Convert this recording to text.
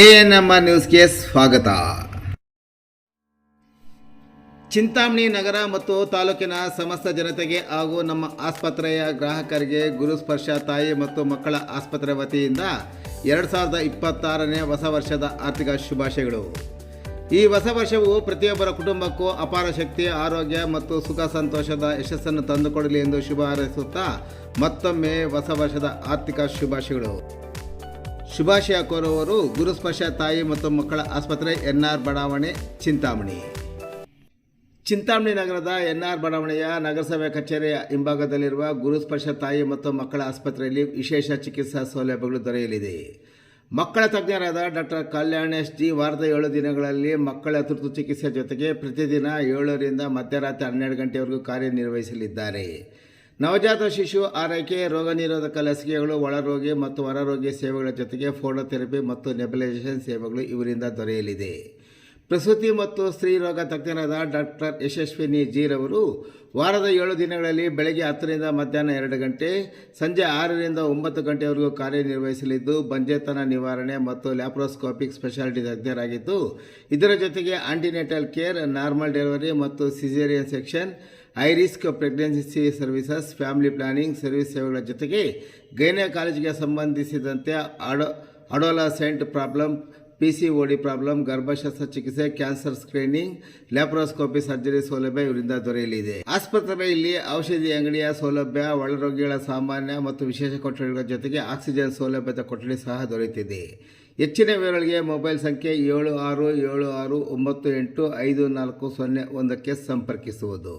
A N M R ನ್ಯೂಸ್ಗೆ ಸ್ವಾಗತ. ಚಿಂತಾಮಣಿ ನಗರ ಮತ್ತು ತಾಲೂಕಿನ ಸಮಸ್ತ ಜನತೆಗೆ ಹಾಗೂ ನಮ್ಮ ಆಸ್ಪತ್ರೆಯ ಗ್ರಾಹಕರಿಗೆ ಗುರುಸ್ಪರ್ಶ ತಾಯಿ ಮತ್ತು ಮಕ್ಕಳ ಆಸ್ಪತ್ರೆ ವತಿಯಿಂದ ಎರಡು ಸಾವಿರದ ಇಪ್ಪತ್ತಾರನೇ ಹೊಸ ವರ್ಷದ ಆರ್ಥಿಕ ಶುಭಾಶಯಗಳು. ಈ ಹೊಸ ವರ್ಷವು ಪ್ರತಿಯೊಬ್ಬರ ಕುಟುಂಬಕ್ಕೂ ಅಪಾರ ಶಕ್ತಿ, ಆರೋಗ್ಯ ಮತ್ತು ಸುಖ ಸಂತೋಷದ ಯಶಸ್ಸನ್ನು ತಂದುಕೊಡಲಿ ಎಂದು ಶುಭ ಹಾರೈಸುತ್ತಾ ಮತ್ತೊಮ್ಮೆ ಹೊಸ ವರ್ಷದ ಆರ್ಥಿಕ ಶುಭಾಶಯಗಳು. ಶುಭಾಶಯ ಕೋರುವವರು ಗುರುಸ್ಪರ್ಶ ತಾಯಿ ಮತ್ತು ಮಕ್ಕಳ ಆಸ್ಪತ್ರೆ ಎನ್ ಆರ್ ಬಡಾವಣೆ, ಚಿಂತಾಮಣಿ. ಚಿಂತಾಮಣಿ ನಗರದ ಎನ್ ಆರ್ ಬಡಾವಣೆಯ ನಗರಸಭೆ ಕಚೇರಿಯ ಹಿಂಭಾಗದಲ್ಲಿರುವ ಗುರುಸ್ಪರ್ಶ ತಾಯಿ ಮತ್ತು ಮಕ್ಕಳ ಆಸ್ಪತ್ರೆಯಲ್ಲಿ ವಿಶೇಷ ಚಿಕಿತ್ಸಾ ಸೌಲಭ್ಯಗಳು ದೊರೆಯಲಿದೆ. ಮಕ್ಕಳ ತಜ್ಞರಾದ ಡಾಕ್ಟರ್ ಕಲ್ಯಾಣೇಶ್ ಜಿ, ವಾರದ ಏಳು ದಿನಗಳಲ್ಲಿ ಮಕ್ಕಳ ತುರ್ತು ಚಿಕಿತ್ಸೆ ಜೊತೆಗೆ ಪ್ರತಿದಿನ ಏಳರಿಂದ ಮಧ್ಯರಾತ್ರಿ ಹನ್ನೆರಡು ಗಂಟೆವರೆಗೂ ಕಾರ್ಯನಿರ್ವಹಿಸಲಿದ್ದಾರೆ. ನವಜಾತ ಶಿಶು ಆರೈಕೆ, ರೋಗ ನಿರೋಧಕ ಲಸಿಕೆಗಳು, ಒಳರೋಗಿ ಮತ್ತು ಹೊರರೋಗಿ ಸೇವೆಗಳ ಜೊತೆಗೆ ಫೋಟೋಥೆರಪಿ ಮತ್ತು ನೆಬಲೈಸೇಷನ್ ಸೇವೆಗಳು ಇವರಿಂದ ದೊರೆಯಲಿದೆ. ಪ್ರಸೂತಿ ಮತ್ತು ಸ್ತ್ರೀರೋಗ ತಜ್ಞರಾದ ಡಾಕ್ಟರ್ ಯಶಸ್ವಿನಿ ಜೀರವರು ವಾರದ ಏಳು ದಿನಗಳಲ್ಲಿ ಬೆಳಗ್ಗೆ ಹತ್ತರಿಂದ ಮಧ್ಯಾಹ್ನ ಎರಡು ಗಂಟೆ, ಸಂಜೆ ಆರರಿಂದ ಒಂಬತ್ತು ಗಂಟೆವರೆಗೂ ಕಾರ್ಯನಿರ್ವಹಿಸಲಿದ್ದು, ಬಂಜೆತನ ನಿವಾರಣೆ ಮತ್ತು ಲ್ಯಾಪ್ರೋಸ್ಕೋಪಿಕ್ ಸ್ಪೆಷಾಲಿಟಿ ತಜ್ಞರಾಗಿದ್ದು, ಇದರ ಜೊತೆಗೆ ಆಂಟಿನೆಟಲ್ ಕೇರ್, ನಾರ್ಮಲ್ ಡೆಲಿವರಿ ಮತ್ತು caesarean section high risk pregnancy services, family planning, service ಸೇವೆಗಳ ಜೊತೆಗೆ ಗೈನೆ ಕಾಲೇಜಿಗೆ ಸಂಬಂಧಿಸಿದಂತೆ ಅಡೋ, adolescent problem, P C OD problem, ಗರ್ಭಶಸ್ತ್ರ ಚಿಕಿತ್ಸೆ, ಕ್ಯಾನ್ಸರ್ ಸ್ಕ್ರೀನಿಂಗ್, ಲ್ಯಾಪ್ರೋಸ್ಕೋಪಿ ಸರ್ಜರಿ ಸೌಲಭ್ಯ ಇವರಿಂದ ದೊರೆಯಲಿದೆ. ಆಸ್ಪತ್ರೆಯಲ್ಲಿ ಔಷಧಿ ಅಂಗಡಿಯ ಸೌಲಭ್ಯ, ಒಳರೋಗಿಗಳ ಸಾಮಾನ್ಯ ಮತ್ತು ವಿಶೇಷ ಕೊಠಡಿಗಳ ಜೊತೆಗೆ ಆಕ್ಸಿಜನ್ ಸೌಲಭ್ಯದ ಕೊಠಡಿ ಸಹ ದೊರೆಯುತ್ತಿದೆ ಹೆಚ್ಚಿನ ವಿವರಗಳಿಗೆ ಮೊಬೈಲ್ ಸಂಖ್ಯೆ ಏಳು ಆರು ಏಳು ಆರು ಒಂಬತ್ತು ಎಂಟು ಐದು ನಾಲ್ಕು ಸೊನ್ನೆ ಒಂದಕ್ಕೆ ಸಂಪರ್ಕಿಸುವುದು.